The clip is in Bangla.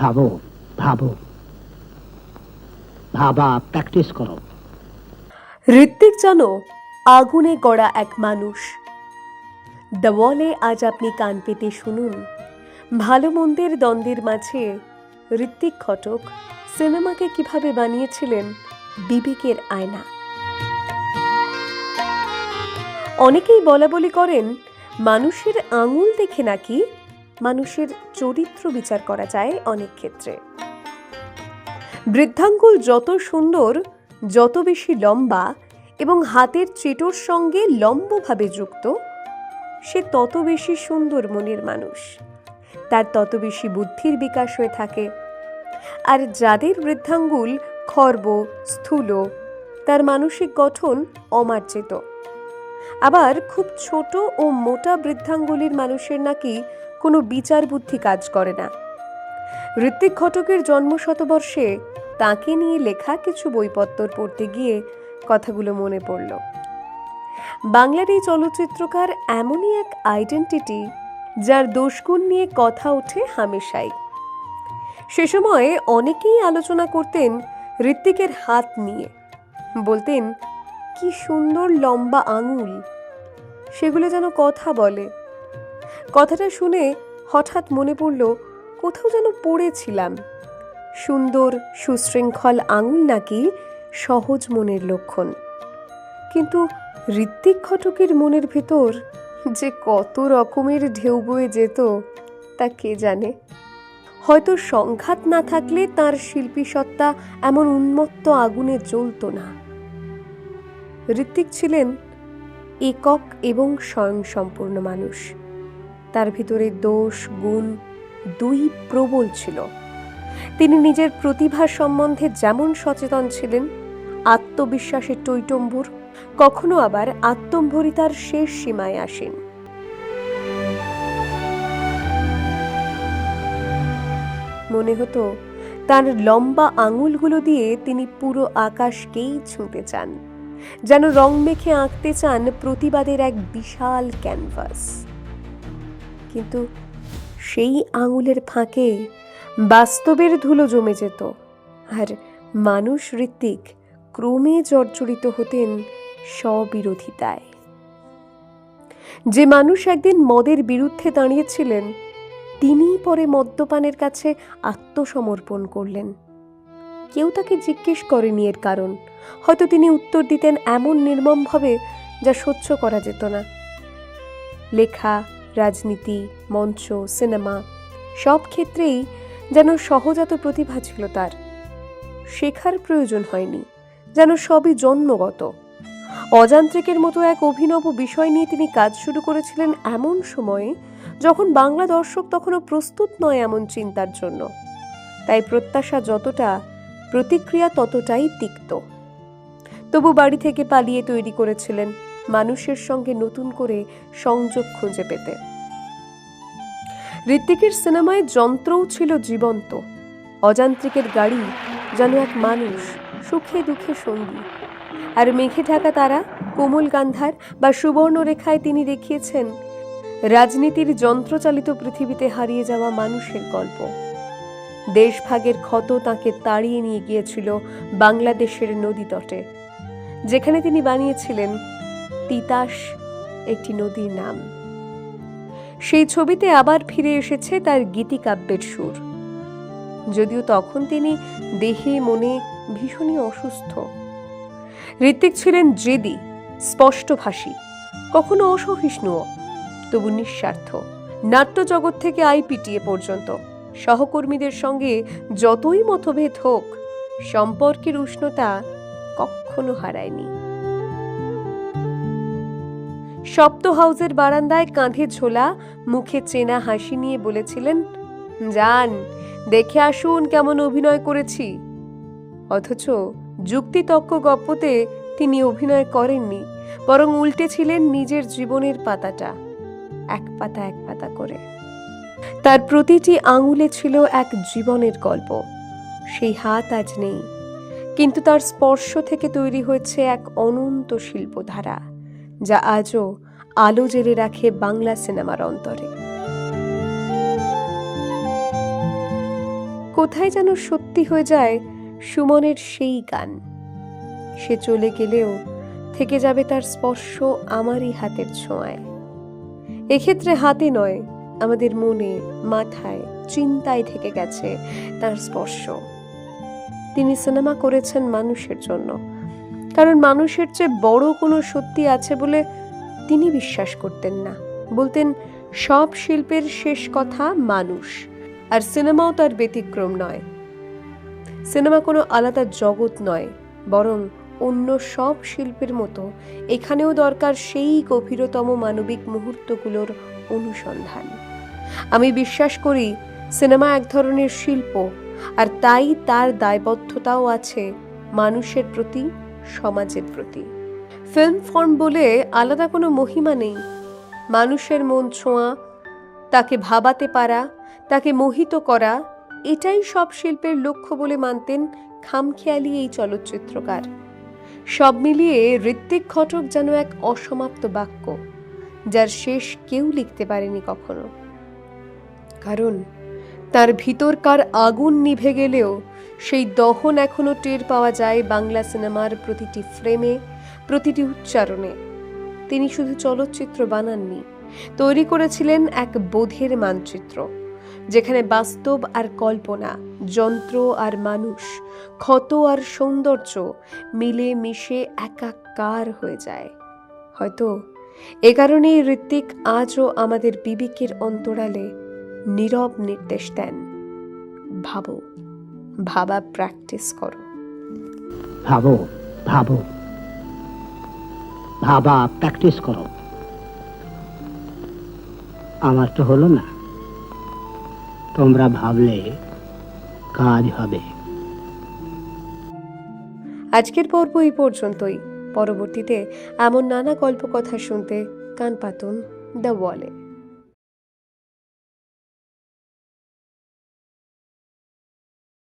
ভাবো ভাবো। ভাবা প্র্যাকটিস করো। ঋত্বিক যেন আগুনে গড়া এক মানুষ। দ্য ওয়ালে আজ আপনি কান পেতে শুনুন। ভালো মন্দের দ্বন্দ্বের মাঝে ঋত্বিক ঘটক সিনেমাকে কীভাবে বানিয়েছিলেন বিবেকের আয়না। অনেকেই বলা বলি করেন, মানুষের আঙুল দেখে নাকি মানুষের চরিত্র বিচার করা যায় অনেক ক্ষেত্রে। বৃদ্ধাঙ্গুল যত সুন্দর, যত বেশি লম্বা এবং হাতের চেটোর সঙ্গে লম্বভাবে যুক্ত, সে তত বেশি সুন্দর মনের মানুষ। তার তত বেশি বুদ্ধির বিকাশ হয়ে থাকে। আর যাদের বৃদ্ধাঙ্গুল খর্ব, স্থূল, তার মানসিক গঠন অমার্জিত। আবার খুব ছোট ও মোটা বৃদ্ধাঙ্গুলির মানুষের নাকি কোনো বিচার বুদ্ধি কাজ করে না। ঋত্বিক ঘটকের জন্ম শতবর্ষে তাকে নিয়ে লেখা কিছু বইপত্তর পড়তে গিয়ে কথাগুলো মনে পড়ল। বাংলার এই চলচ্চিত্রকার এমনই এক আইডেন্টিটি যার দোষগুণ নিয়ে কথা ওঠে হামেশাই। সে সময়ে অনেকেই আলোচনা করতেন ঋত্বিকের হাত নিয়ে। বলতেন, কি সুন্দর লম্বা আঙুল। সেগুলো যেন কথা বলে। কথাটা শুনে হঠাৎ মনে পড়ল, কোথাও যেন পড়েছিলাম। সুন্দর, সুশৃঙ্খল আঙুল নাকি সহজ মনের লক্ষণ। কিন্তু ঋত্বিক ঘটকের মনের ভেতর যে কত রকমের ঢেউ বয়ে যেত, তা কে জানে? হয়তো সংঘাত না থাকলে তার শিল্পী সত্তা এমন উন্মত্ত আগুনে জ্বলত না। ঋত্বিক ছিলেন একক এবং স্বয়ংসম্পূর্ণ মানুষ। তার ভিতরে দোষ, গুণ দুই প্রবল ছিল। তিনি নিজের প্রতিভা সম্বন্ধে যেমন সচেতন ছিলেন আত্মবিশ্বাসের টৈটম্বুর, কখনো আবার আত্মম্ভরিতার শেষ সীমায় আসেন। মনে হতো, তার লম্বা আঙুলগুলো দিয়ে তিনি পুরো আকাশকেই ছুঁতে চান, যেন রং মেখে আঁকতে চান প্রতিবাদের এক বিশাল ক্যানভাস। কিন্তু সেই আঙুলের ফাঁকে বাস্তবের ধুলো জমে যেত। আর মানুষ ঋত্বিক ক্রমে জর্জরিত হতেন স্ববিরোধিতায়। যে মানুষ একদিন মদের বিরুদ্ধে দাঁড়িয়েছিলেন, তিনিই পরে মদ্যপানের কাছে আত্মসমর্পণ করলেন। কেউ তাকে জিজ্ঞেস করেনি এর কারণ। হয়তো তিনি উত্তর দিতেন এমন নির্মমভাবে যা সহ্য করা যেত না। লেখা রাজনীতি, মঞ্চ, সিনেমা, সব ক্ষেত্রেই যেন সহজাত প্রতিভা ছিল তার। শেখার প্রয়োজন হয়নি, যেন সবই জন্মগত। অযান্ত্রিকের মতো এক অভিনব বিষয় নিয়ে তিনি কাজ শুরু করেছিলেন এমন সময়ে যখন বাংলা দর্শক তখনও প্রস্তুত নয় এমন চিন্তার জন্য। তাই প্রত্যাশা যতটা, প্রতিক্রিয়া ততটাই তিক্ত। তবু বাড়ি থেকে পালিয়ে তৈরি করেছিলেন মানুষের সঙ্গে নতুন করে সংযোগ খুঁজে পেতে। ঋত্বিকের সিনেমায় যন্ত্রও ছিল জীবন্ত। অযান্ত্রিকের গাড়ি যেন এক মানুষ, সুখে দুঃখে সঙ্গী। আর মেঘে ঢাকা তারা, কোমল গান্ধার বা সুবর্ণরেখায় তিনি দেখিয়েছেন রাজনীতির যন্ত্রচালিত পৃথিবীতে হারিয়ে যাওয়া মানুষের গল্প। দেশভাগের ক্ষত তাকে তাড়িয়ে নিয়ে গিয়েছিল বাংলাদেশের নদী তটে, যেখানে তিনি বানিয়েছিলেন তিতাস একটি নদীর নাম। সেই ছবিতে আবার ফিরে এসেছে তার গীতিকাব্যের সুর। যদিও তখন তিনি দেহে মনে ভীষণই অসুস্থ। ঋত্বিক ছিলেন জেদি, স্পষ্টভাষী, কখনো অসহিষ্ণুও, তবু নিঃস্বার্থ। নাট্য জগৎ থেকে আইপিটিএ পর্যন্ত। সহকর্মীদের সঙ্গে যতই মতভেদ হোক, সম্পর্কের উষ্ণতা কখনো হারায়নি। সপ্ত হাউসের বারান্দায় কাঁধে ঝোলা, মুখে চেনা হাসি নিয়ে বলেছিলেন যান দেখে আসুন কেমন অভিনয় করেছি। অথচ যুক্তিতক্ক গপ্পতে তিনি অভিনয় করেননি, বরং উল্টে ছিলেন নিজের জীবনের পাতাটা, এক পাতা এক পাতা করে। তার প্রতিটি আঙুলে ছিল এক জীবনের গল্প। সেই হাত আজ নেই, কিন্তু তার স্পর্শ থেকে তৈরি হয়েছে এক অনন্ত শিল্পধারা। যা আজও আলো জেলে রাখে বাংলা সিনেমার অন্তরে। কোথায় যেন সত্যি হয়ে যায় সুমনের সেই গান। সে চলে গেলেও থেকে যাবে তার স্পর্শ আমারই হাতের ছোঁয়ায়। এক্ষেত্রে হাতে নয়, আমাদের মনে, মাথায়, চিন্তায় থেকে গেছে তার স্পর্শ। তিনি সিনেমা করেছেন মানুষের জন্য কারণ মানুষের চেয়ে বড় কোনো সত্যি আছে বলে তিনি বিশ্বাস করতেন না। বলতেন, সব শিল্পের শেষ কথা মানুষ, আর সিনেমাও তার ব্যতিক্রম নয়। সিনেমা কোনো আলাদা জগৎ নয়, বরং অন্য সব শিল্পের মতো এখানেও দরকার সেই গভীরতম মানবিক মুহূর্তগুলোর অনুসন্ধান। আমি বিশ্বাস করি, সিনেমা এক ধরনের শিল্প, আর তাই তার দায়বদ্ধতাও আছে মানুষের প্রতি সমাজের প্রতি। ফিল্ম ফর্ম বলে আলাদা কোনো মহিমা নেই। মানুষের মন ছোঁয়া, তাকে ভাবাতে পারা, তাকে মোহিত করা, এটাই সব শিল্পের লক্ষ্য বলে মানতেন খামখেয়ালি এই চলচ্চিত্রকার। সব মিলিয়ে ঋত্বিক ঘটক যেন এক অসমাপ্ত বাক্য, যার শেষ কেউ লিখতে পারেনি কখনো। কারণ তার ভিতরকার আগুন নিভে গেলেও সেই দহন এখনও টের পাওয়া যায় বাংলা সিনেমার প্রতিটি ফ্রেমে, প্রতিটি উচ্চারণে। তিনি শুধু চলচ্চিত্র বানাননি, তৈরি করেছিলেন এক বোধের মানচিত্র, যেখানে বাস্তব আর কল্পনা, যন্ত্র আর মানুষ, ক্ষত আর সৌন্দর্য মিলে মিশে একাকার হয়ে যায়। হয়তো এ কারণেই ঋত্বিক আজও আমাদের বিবেকের অন্তরালে নীরব নির্দেশ দেন। ভাবো ভাবা প্র্যাকটিস করো। ভাবো ভাবো। ভাবা প্র্যাকটিস করো। আমার তো হলো না। তোমরা ভাবলে কাজ হবে। আজকের পর্ব এই পর্যন্তই। পরবর্তীতে এমন নানা গল্প কথা শুনতে কান পাতুন দ্য ওয়ালে।